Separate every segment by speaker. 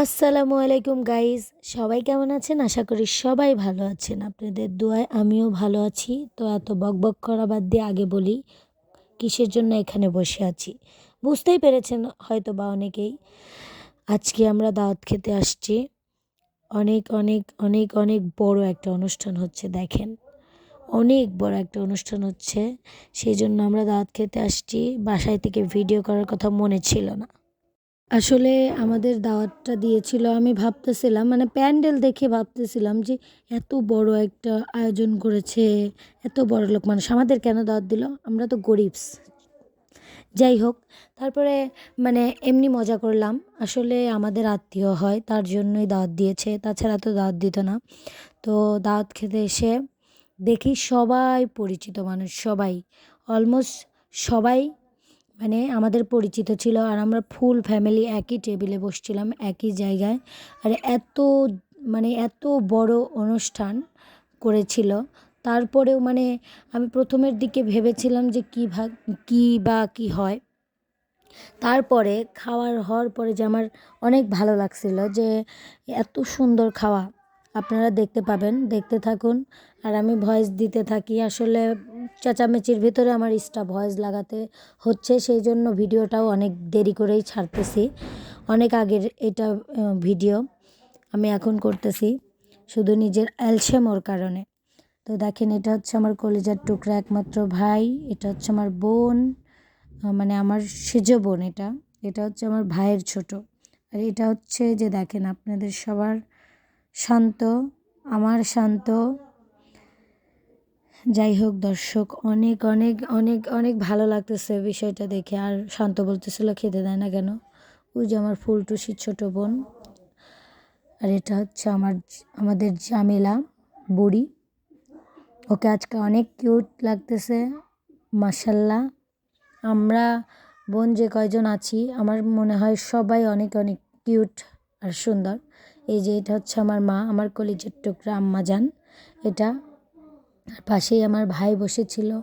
Speaker 1: আসসালামু আলাইকুম গাইজ সবাই কেমন আছেন? আশা করি সবাই ভালো আছেন। আপনাদের দোয়ায় আমিও ভালো আছি। তো এত বকবক করা বাদ দিয়ে আগে বলি, কিসের জন্য এখানে বসে আছি? বুঝতেই পেরেছেন হয়তো বা অনেকেই। আজকে আমরা দাওয়াত খেতে আসছি। অনেক অনেক অনেক অনেক বড় একটা অনুষ্ঠান হচ্ছে, দেখেন। অনেক বড় একটা অনুষ্ঠান হচ্ছে। সেই জন্য আমরা দাওয়াত খেতে আসছি। বাসায় থেকে ভিডিও করার কথা মনে ছিল না। আসলে আমাদের দাওয়াতটা দিয়েছিল, আমি ভাবতেছিলাম মানে প্যান্ডেল দেখে ভাবতেছিলাম যে এত বড় একটা আয়োজন করেছে, এত বড় লোক, মানুষ আমাদের কেন দাওয়াত দিল? আমরা তো গরিবস। যাই হোক, তারপরে মানে এমনি মজা করলাম। আসলে আমাদের আত্মীয় হয়, তার জন্যই দাওয়াত দিয়েছে, তাছাড়া তো দাওয়াত দিত না। তো দাওয়াত খেতে এসে দেখি সবাই পরিচিত মানুষ, সবাই, অলমোস্ট সবাই মানে আমাদের পরিচিত ছিল আর আমরা ফুল ফ্যামিলি একই টেবিলে বসছিলাম, একই জায়গায়। আর এত মানে এত বড় অনুষ্ঠান করেছিল। তারপরেও মানে আমি প্রথমের দিকে ভেবেছিলাম যে কী ভাগ কী বা কী হয়। তারপরে খাওয়ার হওয়ার পরে যে আমার অনেক ভালো লাগছিল যে এত সুন্দর খাওয়া। আপনারা দেখতে পাবেন, দেখতে থাকুন। আর আমি ভয়েস দিতে থাকি, আসলে চেঁচামেচির ভিতরে আমার ইস্টা ভয়েস লাগাতে হচ্ছে, সেই জন্য ভিডিওটাও অনেক দেরি করেই ছাড়তেছি। অনেক আগের এটা ভিডিও আমি এখন করতেছি শুধু নিজের অ্যালসেমোর কারণে। তো দেখেন, এটা হচ্ছে আমার কলেজার টুকরা একমাত্র ভাই, এটা হচ্ছে আমার বোন মানে আমার সেজ বোন এটা এটা হচ্ছে আমার ভাইয়ের ছোট। আর এটা হচ্ছে যে দেখেন, আপনাদের সবার শান্ত, আমার শান্ত যাই হোক দর্শক, অনেক অনেক অনেক অনেক ভালো লাগতেছে বিষয়টা দেখে। আর শান্ত বলতেছিল খেতে দেয় না কেন? ওই যে আমার ফুলটুসির ছোট বোন। আর এটা হচ্ছে আমার, আমাদের জামিলা বুড়ি। ওকে আজকে অনেক কিউট লাগতেছে মাসাল্লাহ আমরা বোন যে কয়জন আছি, আমার মনে হয় সবাই অনেক অনেক কিউট আর সুন্দর। এই যে এটা হচ্ছে আমার মা, আমার কলিজের টুকরা আম্মা যান এটা আর পাশেই আমার ভাই বসেছিল।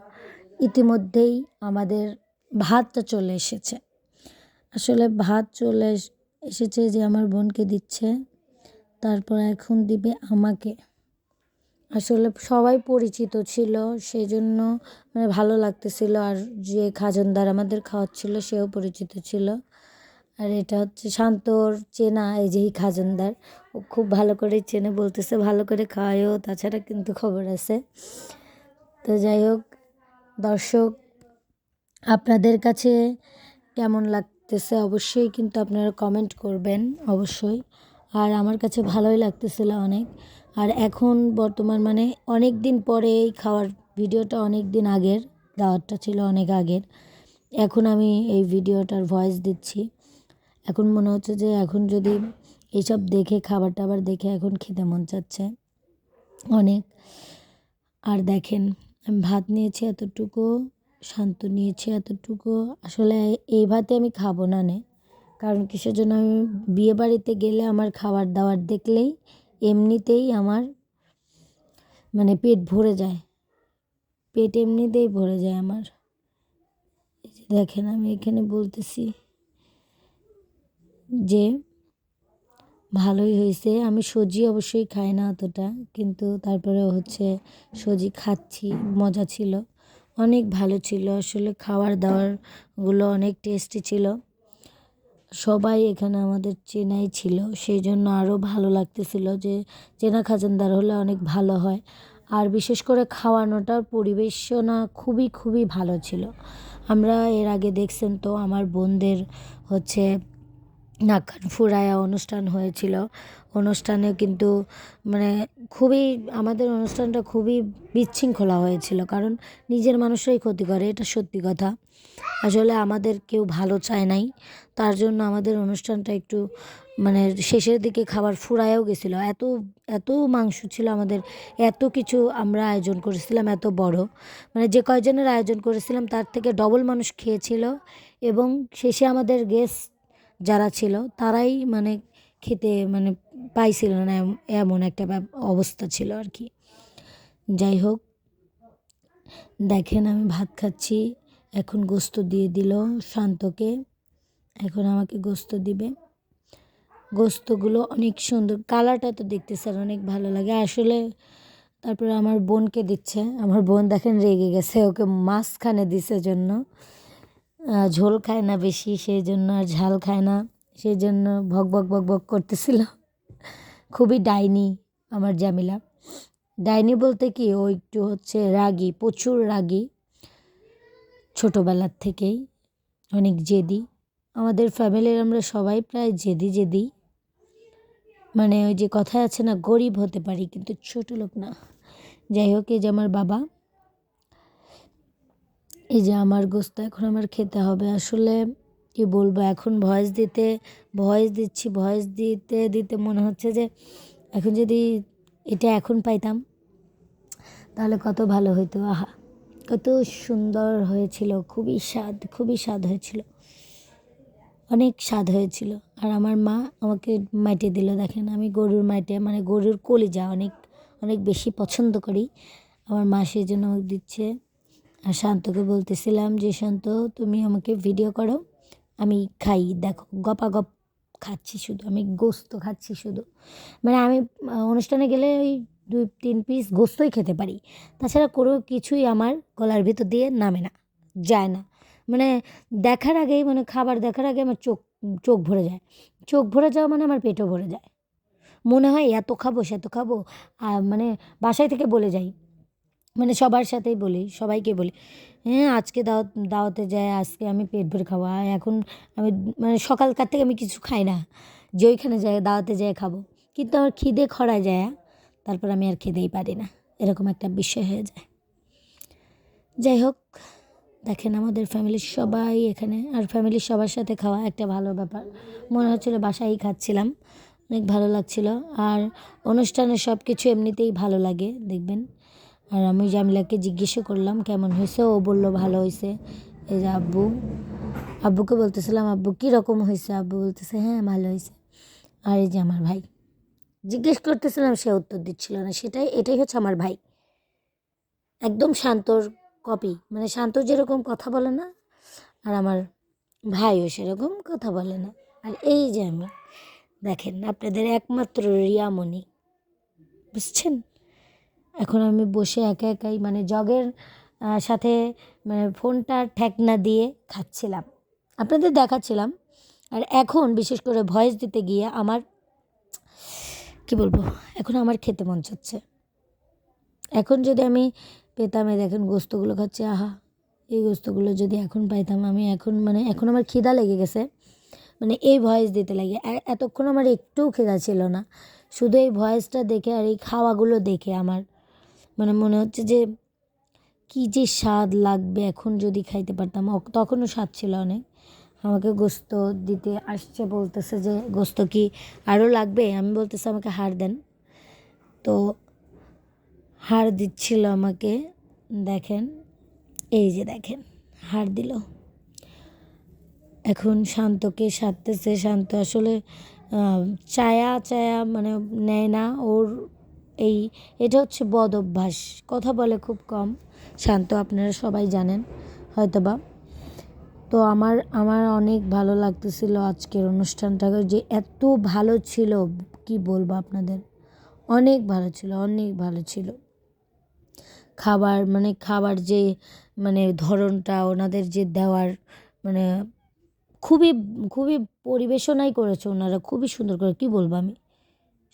Speaker 1: ইতিমধ্যেই আমাদের ভাতটা চলে এসেছে। আসলে ভাত চলে এসেছে যে আমার বোনকে দিচ্ছে, তারপর এখন দিবে আমাকে। আসলে সবাই পরিচিত ছিল সেই জন্য মানে ভালো লাগতেছিল। আর যে খাজনদার আমাদের খাওয়াচ্ছিল, সেও পরিচিত ছিল। আর এটা হচ্ছে শান্তর চেনা, এই যে খাজনদার। ও খুব ভালো করে চেনে, বলতেছে ভালো করে খাওয়ায়ও, তাছাড়া কিন্তু খবর আছে। তো যাই হোক, দর্শক, আপনাদের কাছে কেমন লাগতেছে? অবশ্যই কিন্তু আপনারা কমেন্ট করবেন, অবশ্যই। আর আমার কাছে ভালোই লাগতেছিল অনেক। আর এখন বর্তমান মানে অনেক দিন পরে এই খাওয়ার ভিডিওটা অনেক দিন আগের, দাওয়াতটা ছিল অনেক আগের। এখন আমি এই ভিডিওটার ভয়েস দিচ্ছি। এখন মনে হচ্ছে যে এখন যদি এইসব দেখে খাবার টাবার দেখে এখন খেতে মন চাচ্ছে অনেক। আর দেখেন, আমি ভাত নিয়েছি এতটুকু, শান্ত নিয়েছি এতটুকু। আসলে এই ভাতে আমি খাব না নে। কারণ কিসের জন্য? আমি বিয়ে বাড়িতে গেলে আমার খাবার দাবার দেখলেই এমনিতেই আমার মানে পেট ভরে যায়। পেট এমনিতেই ভরে যায় আমার। দেখেন, আমি এখানে বলতেছি। যে ভালোই হয়েছে, আমি সজি অবশ্যই খাই না অতটা, কিন্তু তারপরে হচ্ছে সজি খাচ্ছি, মজা ছিল, অনেক ভালো ছিল, আসলে খাবার দাবারগুলো অনেক টেস্টি ছিল। সবাই এখানে আমাদের চেনাই ছিল সেই জন্য আরও ভালো লাগতেছিল যে চেনা খাজানদার হলে অনেক ভালো হয়। আর বিশেষ করে খাওয়ানোটার পরিবেশনা খুবই খুবই ভালো ছিল। আমরা এর আগে দেখছেন তো, আমার বোনদের হচ্ছে নাকান ফুরায়া অনুষ্ঠান হয়েছিল। অনুষ্ঠানে কিন্তু মানে খুবই, আমাদের অনুষ্ঠানটা খুবই বিশৃঙ্খলা হয়েছিল, কারণ নিজের মানুষরাই ক্ষতি করে, এটা সত্যি কথা। আসলে আমাদের কেউ ভালো চায় নাই, তার জন্য আমাদের অনুষ্ঠানটা একটু মানে শেষের দিকে খাবার ফুরায়ও গেছিল। এত এত মাংস ছিল আমাদের, এত কিছু আমরা আয়োজন করেছিলাম, এত বড়। মানে যে কয়জনের আয়োজন করেছিলাম, তার থেকে ডবল মানুষ খেয়েছিল এবং শেষে আমাদের গেস্ট যারা ছিল, তারাই মানে খেতে মানে পাইছিল না এমন একটা অবস্থা ছিল আর কি। যাই হোক, দেখেন আমি ভাত খাচ্ছি, এখন গোস্ত দিয়ে দিল শান্তকে, এখন আমাকে গোস্ত দিবে। গোস্তগুলো অনেক সুন্দর, কালারটা তো দেখতে স্যার অনেক ভালো লাগে। আসলে তারপরে আমার বোনকে দিচ্ছে, আমার বোন দেখেন রেগে গেছে, ওকে মাঝখানে দিছে জন্য। ঝোল খায় না বেশি সেই জন্য আর ঝাল খায় না সেই জন্য ভক ভক ভক ভক করতেছিল। খুবই ডাইনি আমার জামিলা। ডাইনি বলতে কি, ও একটু হচ্ছে রাগী, প্রচুর রাগী। ছোটোবেলার থেকেই অনেক জেদি। আমাদের ফ্যামিলির আমরা সবাই প্রায় জেদি জেদি। মানে ওই যে কথা আছে না, গরিব হতে পারি, কিন্তু ছোট লোক না। যাই হোক, এই যে আমার বাবা এই যে আমার গোস্ত এখন আমার খেতে হবে। আসলে কি বলব, এখন ভয়েস দিতে, ভয়েস দিচ্ছি, ভয়েস দিতে দিতে মনে হচ্ছে যে এখন যদি এটা এখন পাইতাম, তাহলে কত ভালো হতো আহা, কত সুন্দর হয়েছিল, খুবই স্বাদ খুবই স্বাদ হয়েছিল। অনেক স্বাদ হয়েছিল। আর আমার মা আমাকে মাইটে দিল, দেখেন আমি গরুর মাইটে মানে গরুর কলিজা অনেক অনেক বেশি পছন্দ করি। আমার মা সেই জন্য দিচ্ছে। আর শান্তকে বলতেছিলাম যে, শান্ত, তুমি আমাকে ভিডিও করো। আমি খাই। দেখো গপা গপ খাচ্ছি শুধু, আমি গোস্ত খাচ্ছি শুধু। মানে আমি অনুষ্ঠানে গেলে ওই দুই, তিন পিস গোস্তই খেতে পারি। তাছাড়া কোনো কিছুই আমার গলার ভিতর দিয়ে নামে না, যায় না। মানে দেখার আগেই মানে খাবার দেখার আগে আমার চোখ চোখ ভরে যায়। চোখ ভরে যাওয়া মানে আমার পেটও ভরে যায়। মনে হয়, এত খাব সে সেত খাব। আর মানে বাসায় থেকে বলে যাই। মানে সবার সাথেই বলি, সবাইকে বলি হ্যাঁ আজকে দাওয়াত, দাওয়াতে যায় আজকে আমি পেট ভরে খাব এখন আমি মানে সকালকার থেকে আমি কিছু খাই না, যে ওইখানে যায় দাওয়াতে যায় খাব। কিন্তু আমার খিদে খরায় যায়, তারপর আমি আর খেতেই পারি না, এরকম একটা বিষয় হয়ে যায়। যাই হোক, দেখেন আমাদের ফ্যামিলির সবাই এখানে, আর ফ্যামিলির সবার সাথে খাওয়া একটা ভালো ব্যাপার। মনে হচ্ছিল বাসায়ই খাচ্ছিলাম, অনেক ভালো লাগছিল, আর অনুষ্ঠানে সব কিছু এমনিতেই ভালো লাগে, দেখবেন। আর আমি জামিলাকে জিজ্ঞেসও করলাম, কেমন হয়েছে? ও বলল, ভালো হয়েছে। এই যে আব্বু, আব্বুকে বলতেছিলাম, আব্বু কীরকম হয়েছে? আব্বু বলতেছে হ্যাঁ ভালো হয়েছে। আর এই যে আমার ভাই, জিজ্ঞেস করতেছিলাম, সে উত্তর দিচ্ছিল না। সেটাই, এটাই হচ্ছে আমার ভাই। একদম শান্তর কপি মানে শান্ত যেরকম কথা বলে না, আর আমার ভাইও সেরকম কথা বলে না। আর এই যে আমি, দেখেন, আপনাদের একমাত্র রিয়ামণি বুঝছেন? এখন আমি বসে একা একাই মানে জগের সাথে মানে ফোনটা ঠেকনা দিয়ে খাচ্ছিলাম। আপনাদের দেখাচ্ছিলাম। আর এখন বিশেষ করে ভয়েস দিতে গিয়ে আমার, কি বলব, এখন আমার খেতে মন চাচ্ছে। এখন যদি আমি পেতাম দেখেন গোস্তগুলো খাচ্ছি, আহা, এই গোস্তগুলো যদি এখন পাইতাম, আমি এখন মানে এখন আমার খিদা লেগে গেছে। মানে এই ভয়েস দিতে লাগে। এতক্ষণ আমার একটুও খিদা ছিল না। শুধু এই ভয়েসটা দেখে আর এই খাওয়াগুলো দেখে আমার। মানে মনে হচ্ছে যে কি যে স্বাদ লাগবে এখন যদি খাইতে পারতাম। তখনও স্বাদ ছিল অনেক। আমাকে গোস্ত দিতে আসছে, বলতেছে যে, গোস্ত কি আরও লাগবে? আমি বলতেছে, আমাকে হাড় দেন। তো হাড় দিচ্ছিল আমাকে, দেখেন, এই যে দেখেন, হাড় দিল। এখন শান্তকে সারতেছে। শান্ত আসলে চায়া চায়া মানে নেয় না। ওর এই, এটা হচ্ছে বদ অভ্যাস কথা বলে খুব কম। শান্ত আপনারা সবাই জানেন, হয়তোবা। তো আমার আমার অনেক ভালো লাগতেছিল আজকের অনুষ্ঠানটা, যে এত ভালো ছিল, কি বলব আপনাদের? অনেক ভালো ছিল, অনেক ভালো ছিল। খাবার মানে খাবার যে মানে ধরনটা, ওনাদের যে দেওয়ার মানে খুবই খুবই পরিবেশনাই করেছে ওনারা, খুবই সুন্দর করে, কি বলব আমি?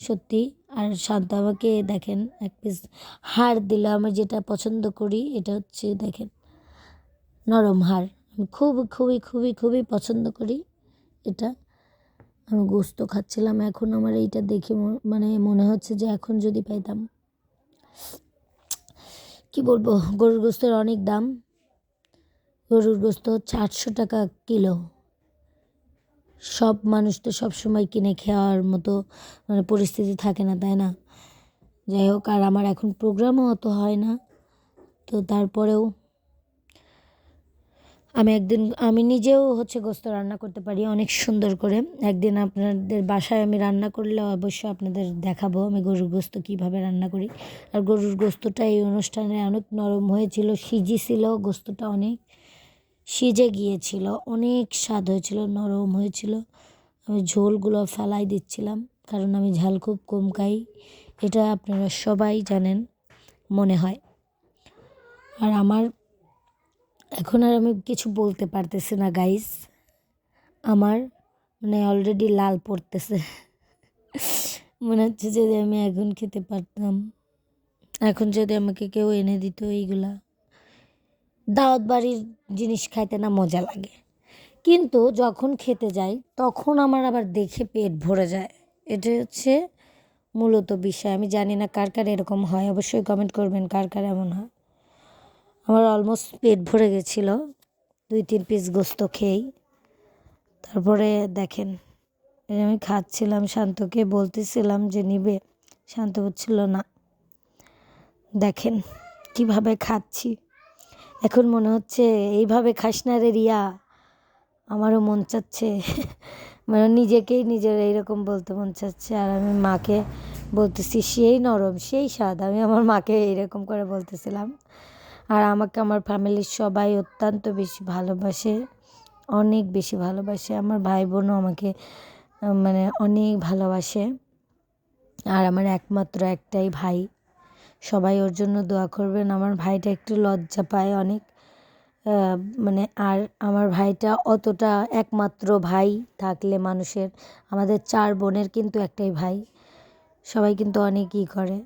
Speaker 1: সত্যি। আর শান্ত আমাকে দেখেন, এক পিস হাড় দিলে আমি যেটা পছন্দ করি, এটা হচ্ছে দেখেন, নরম হাড় আমি খুব, খুবই খুবই খুবই পছন্দ করি এটা। আমি গোস্ত খাচ্ছিলাম, এখন আমার এইটা দেখে মানে মনে হচ্ছে যে এখন যদি পাইতাম। কি বলব, গরুর গোস্তের অনেক দাম। গরুর গোস্ত হচ্ছে আটশো টাকা কিলো। সব মানুষ তো সব সময় কিনে খাওয়ার মতো মানে পরিস্থিতি থাকে না, তাই না? যাই হোক, আর আমার এখন প্রোগ্রামও অত হয় না। তো তারপরেও আমি একদিন, আমি নিজেও হচ্ছে গোস্ত রান্না করতে পারি অনেক সুন্দর করে। একদিন আপনাদের বাসায় আমি রান্না করলে অবশ্যই আপনাদের দেখাবো আমি গরুর গোস্ত কীভাবে রান্না করি। আর গরুর গোস্তটা এই অনুষ্ঠানে অনেক নরম হয়েছিল সিজিছিল গোস্তটা অনেক। সিজে গিয়েছিল, অনেক স্বাদ হয়েছিল, নরম হয়েছিল। আমি ঝোলগুলো ফেলাই দিচ্ছিলাম, কারণ আমি ঝাল খুব কম খাই। এটা আপনারা সবাই জানেন, মনে হয়। আর আমার, এখন আর আমি কিছু বলতে পারতেছি না গাইস আমার মানে অলরেডি লাল পড়তেছে। মনে হচ্ছে যদি আমি এখন খেতে পারতাম। এখন যদি আমাকে কেউ এনে দিত এইগুলা। দাওয়াত বাড়ির জিনিস খাইতে না মজা লাগে। কিন্তু যখন খেতে যাই, তখন আমার আবার দেখে পেট ভরে যায়। এটা হচ্ছে মূলত বিষয়। আমি জানি না কার কার এরকম হয়। অবশ্যই কমেন্ট করবেন কার কার এমন হয়। আমার অলমোস্ট পেট ভরে গেছিল। দুই, তিন পিস গোস্ত খেয়েই। তারপরে দেখেন আমি খাচ্ছিলাম শান্তকে, বলতেছিলাম যে নিবে। শান্ত হচ্ছিল না। দেখেন, কীভাবে খাচ্ছি। এখন মনে হচ্ছে এইভাবে খাস না রে রিয়া। আমারও মন চাচ্ছে। মানে নিজেকেই নিজের এইরকম বলতে মন চাচ্ছে। আর আমি মাকে বলতেছি, সেই নরম, সেই স্বাদ। আমি আমার মাকে এইরকম করে বলতেছিলাম। আর আমাকে আমার ফ্যামিলির সবাই অত্যন্ত বেশি ভালোবাসে, অনেক বেশি ভালোবাসে। আমার ভাই বোনও আমাকে মানে অনেক ভালোবাসে। আর আমার একমাত্র একটাই ভাই। সবাই ওর জন্য দোয়া করবেন। আমার ভাইটা একটু লজ্জা পায় অনেক। মানে আর আমার ভাইটা অতটা একমাত্র ভাই থাকলে মানুষের, আমাদের চার বোনের কিন্তু একটাই ভাই। সবাই কিন্তু অনেক ই করে।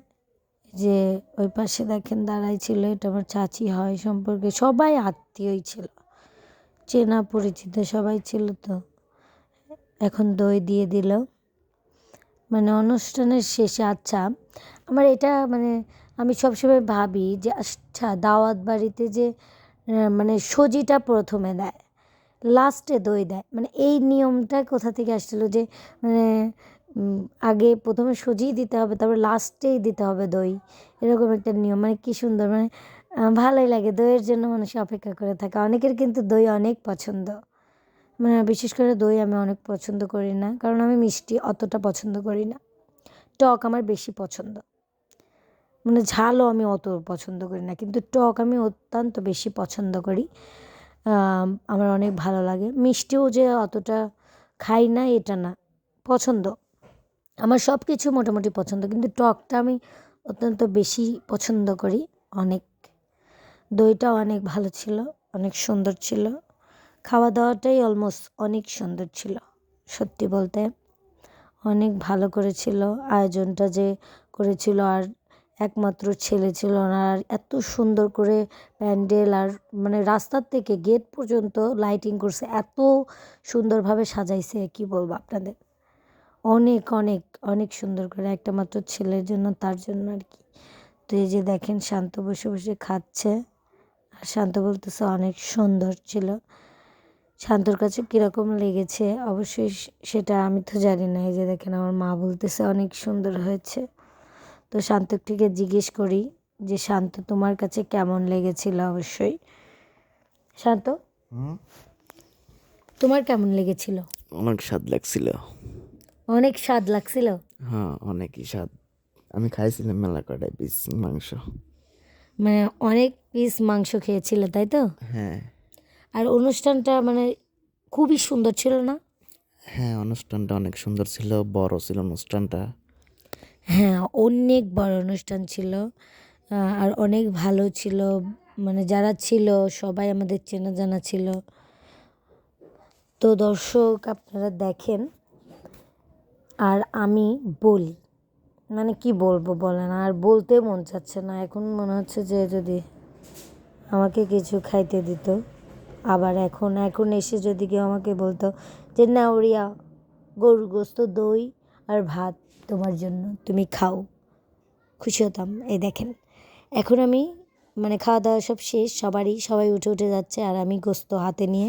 Speaker 1: যে ওই পাশে দেখেন দাঁড়াই ছিল, এটা আমার চাচি হয় সম্পর্কে সবাই আত্মীয়ই ছিল। চেনা পরিচিত সবাই ছিল তো। এখন দই দিয়ে দিল। মানে অনুষ্ঠানের শেষে আচ্ছা আমার এটা মানে আমি সবসময় ভাবি যে আচ্ছা দাওয়াত বাড়িতে যে মানে সজিটা প্রথমে দেয় লাস্টে দই দেয় মানে এই নিয়মটা কোথা থেকে আসছিল যে মানে আগে প্রথমে সজিই দিতে হবে, তারপর লাস্টেই দিতে হবে দই, এরকম একটা নিয়ম মানে কী সুন্দর মানে ভালোই লাগে, দইয়ের জন্য মানুষ অপেক্ষা করে থাকে, অনেকের কিন্তু দই অনেক পছন্দ মানে বিশেষ করে দই আমি অনেক পছন্দ করি না, কারণ আমি মিষ্টি অতটা পছন্দ করি না, টক আমার বেশি পছন্দ। মানে ঝালও আমি অত পছন্দ করি না, কিন্তু টক আমি অত্যন্ত বেশি পছন্দ করি। আমার অনেক ভালো লাগে। মিষ্টিও যে অতটা খাই না, এটা না, পছন্দ। আমার সব কিছু মোটামুটি পছন্দ, কিন্তু টকটা আমি অত্যন্ত বেশি পছন্দ করি, অনেক। দইটাও অনেক ভালো ছিল, অনেক সুন্দর ছিল। খাওয়া দাওয়াটাই অলমোস্ট অনেক সুন্দর ছিল, সত্যি বলতে। অনেক ভালো করেছিল, আয়োজনটা যে করেছিল আর একমাত্র ছেলে ছিল না। আর এত সুন্দর করে প্যান্ডেল আর মানে রাস্তার থেকে গেট পর্যন্ত লাইটিং করছে, এত সুন্দরভাবে সাজাইছে, কি বলব আপনাদের? অনেক অনেক অনেক সুন্দর করে একটা মাত্র ছেলের জন্য, তার জন্য আর কি। তো এই যে দেখেন, শান্ত বসে বসে খাচ্ছে। আর শান্ত বলতেছে অনেক সুন্দর ছিল। শান্তর কাছে কীরকম লেগেছে? অবশ্যই সেটা আমি তো জানি না। এই যে দেখেন, আমার মা বলতেছে অনেক সুন্দর হয়েছে। তো শান্ত থেকে জিজ্ঞেস করি যে শান্ত তোমার কাছে কেমন লেগেছিল? অবশ্যই। শান্ত?
Speaker 2: হুম?
Speaker 1: তোমার কেমন লেগেছিল?
Speaker 2: অনেক স্বাদ লাগছিল।
Speaker 1: অনেক স্বাদ লাগছিল?
Speaker 2: হ্যাঁ অনেকই স্বাদ। আমি খাইছিলাম মেলা কটায় পিস মাংস।
Speaker 1: মানে অনেক পিস মাংস খেয়েছিলে তাই তো?
Speaker 2: হ্যাঁ।
Speaker 1: আর অনুষ্ঠানটা মানে খুবই সুন্দর ছিল না?
Speaker 2: হ্যাঁ অনুষ্ঠানটা অনেক সুন্দর ছিল বড় ছিল অনুষ্ঠানটা।
Speaker 1: হ্যাঁ অনেক বড় অনুষ্ঠান ছিল। আর অনেক ভালো ছিল। মানে যারা ছিল, সবাই আমাদের চেনা জানা ছিল। তো দর্শক, আপনারা দেখেন। আর আমি বলি। মানে কি বলব বলেন? আর বলতে মন চাচ্ছে না। এখন মনে হচ্ছে যে যদি আমাকে কিছু খাইতে দিত। আবার এখন এখন এসে যদি কেউ আমাকে বলতো যে না ওরিয়া গরুর গোস্ত, দই আর ভাত। তোমার জন্য। তুমি খাও। খুশি হতাম। এই দেখেন, এখন আমি মানে খাওয়া দাওয়া সব শেষ, সবারই, সবাই উঠে উঠে যাচ্ছে আর আমি গোস্ত হাতে নিয়ে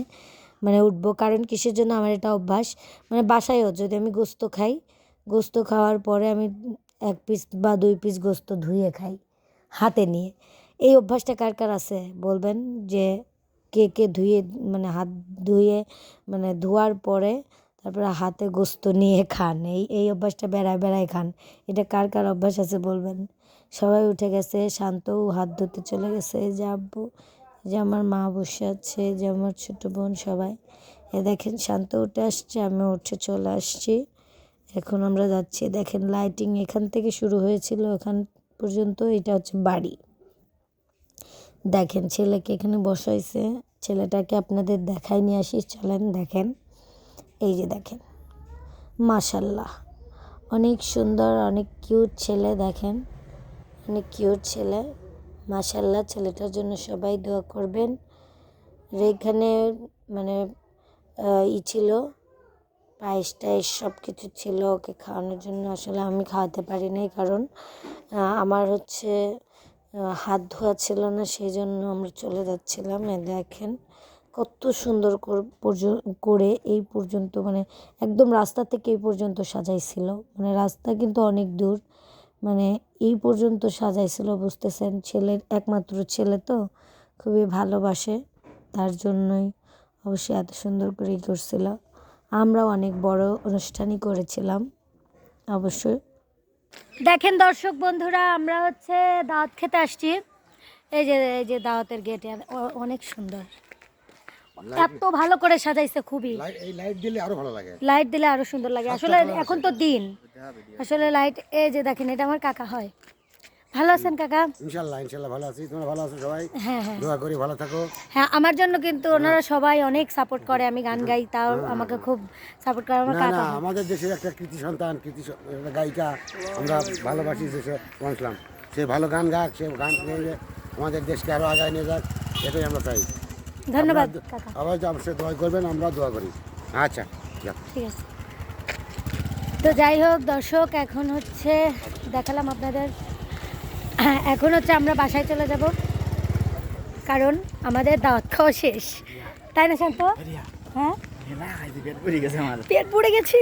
Speaker 1: মানে উঠবো। কারণ কিসের জন্য আমার এটা অভ্যাস? মানে বাসায়ও যদি আমি গোস্ত খাই, গোস্ত খাওয়ার পরে আমি এক পিস বা দুই পিস গোস্ত ধুয়ে খাই, হাতে নিয়ে। এই অভ্যাসটা কার কার আছে? বলবেন যে কে কে ধুয়ে মানে হাত ধুয়ে মানে ধোয়ার পরে তারপরে হাতে গোস্ত নিয়ে খান। এই এই অভ্যাসটা বেড়ায় বেড়ায় খান। এটা কার কার অভ্যাস আছে বলবেন? সবাই উঠে গেছে, শান্তও হাত ধুতে চলে গেছে। এই যে আব্বু যে আমার মা বসে আছে যে আমার ছোটো বোন সবাই। এ দেখেন, শান্ত উঠে আসছে, আমি উঠে চলে আসছি। এখন আমরা যাচ্ছি, দেখেন লাইটিং এখান থেকে শুরু হয়েছিল, এখান পর্যন্ত এটা হচ্ছে বাড়ি। দেখেন, ছেলেকে এখানে বসাইছে। ছেলেটাকে আপনাদের দেখাই নিয়ে আসি, চলেন দেখেন। এই যে দেখেন, মাশাল্লাহ। অনেক সুন্দর, অনেক কিউট ছেলে দেখেন। অনেক কিউট ছেলে। মাশাল্লাহ, ছেলেটার জন্য সবাই দোয়া করবেন। এখানে মানে ই ছিল, পায়েস টায়েস সব কিছু ছিল ওকে খাওয়ানোর জন্য। আসলে আমি খাওয়াতে পারি নাই কারণ আমার হচ্ছে হাত ধোয়া ছিল না সেই জন্য আমরা চলে যাচ্ছিলাম। দেখেন কত সুন্দর কর- এই পর্যন্ত মানে একদম রাস্তা থেকে এই পর্যন্ত সাজাইছিল। মানে রাস্তা কিন্তু অনেক দূর। মানে এই পর্যন্ত সাজাইছিল, বুঝতেছেন? ছেলের একমাত্র ছেলে তো, খুবই ভালোবাসে। তার জন্যই অবশ্যই এত সুন্দর করে ই করছিল। আমরাও অনেক বড় অনুষ্ঠানই করেছিলাম, অবশ্যই। দেখেন দর্শক বন্ধুরা, আমরা হচ্ছে দাওয়াত খেতে আসছি। এই যে এই যে দাওয়াতের গেটে অনেক সুন্দর। এত ভালো করে সাজাইছে খুবই।
Speaker 3: লাইট এই লাইট দিলে আরও ভালো লাগে।
Speaker 1: লাইট দিলে আরও সুন্দর লাগে। আসলে এখন তো দিন। আসলে লাইট এই যে দেখেন এটা আমার কাকা হয়। ভালো আছেন কাকা?
Speaker 3: ভালো আছি। তোমরা ভালো আছো সবাই?
Speaker 1: হ্যাঁ হ্যাঁ।
Speaker 3: দোয়া করি ভালো থাকো।
Speaker 1: হ্যাঁ আমার জন্য কিন্তু ওনারা সবাই অনেক সাপোর্ট করে। আমি গান গাই তাও আমাকে খুব সাপোর্ট করে আমার কাকা।
Speaker 3: আমাদের দেশের একটা কৃতি সন্তান কৃতি গায়িকা আমরা ভালোবাসি দেশে পৌঁছলাম। সে ভালো গান গাক সে গান আমাদের দেশকে আরও আগায় নিয়ে যাক এটাই আমরা চাই।
Speaker 1: ধন্যবাদ
Speaker 3: অবশ্যই দোয়া করবেন আমরা দোয়া করি। আচ্ছা
Speaker 1: ঠিক আছে। তো যাই হোক দর্শক এখন হচ্ছে দেখালাম আপনাদের। হ্যাঁ, এখন হচ্ছে আমরা বাসায় চলে যাব কারণ আমাদের দাওয়াত খাওয়া শেষ। তাই না শান্ত? হ্যাঁ? পেট পুড়ে গেছি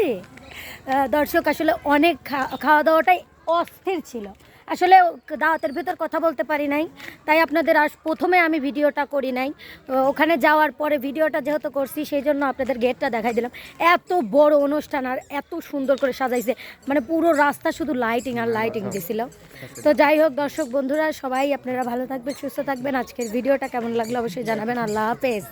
Speaker 1: দর্শক আসলে অনেক খাওয়া দাওয়াটাই অস্থির ছিল। আসলে দাওয়াতের ভেতর কথা বলতে পারি নাই, তাই আপনাদের আজ প্রথমে আমি ভিডিওটা করি নাই। ওখানে যাওয়ার পরে ভিডিওটা যেহেতু করছি, সেই জন্য আপনাদের গেটটা দেখাই দিলাম। এত বড় অনুষ্ঠান আর এত সুন্দর করে সাজাইছে। মানে পুরো রাস্তা শুধু লাইটিং আর লাইটিং দিয়েছিল তো যাই হোক দর্শক বন্ধুরা, সবাই আপনারা ভালো থাকবেন, সুস্থ থাকবেন। আজকের ভিডিওটা কেমন লাগল অবশ্যই জানাবেন। আল্লাহ হাফেজ।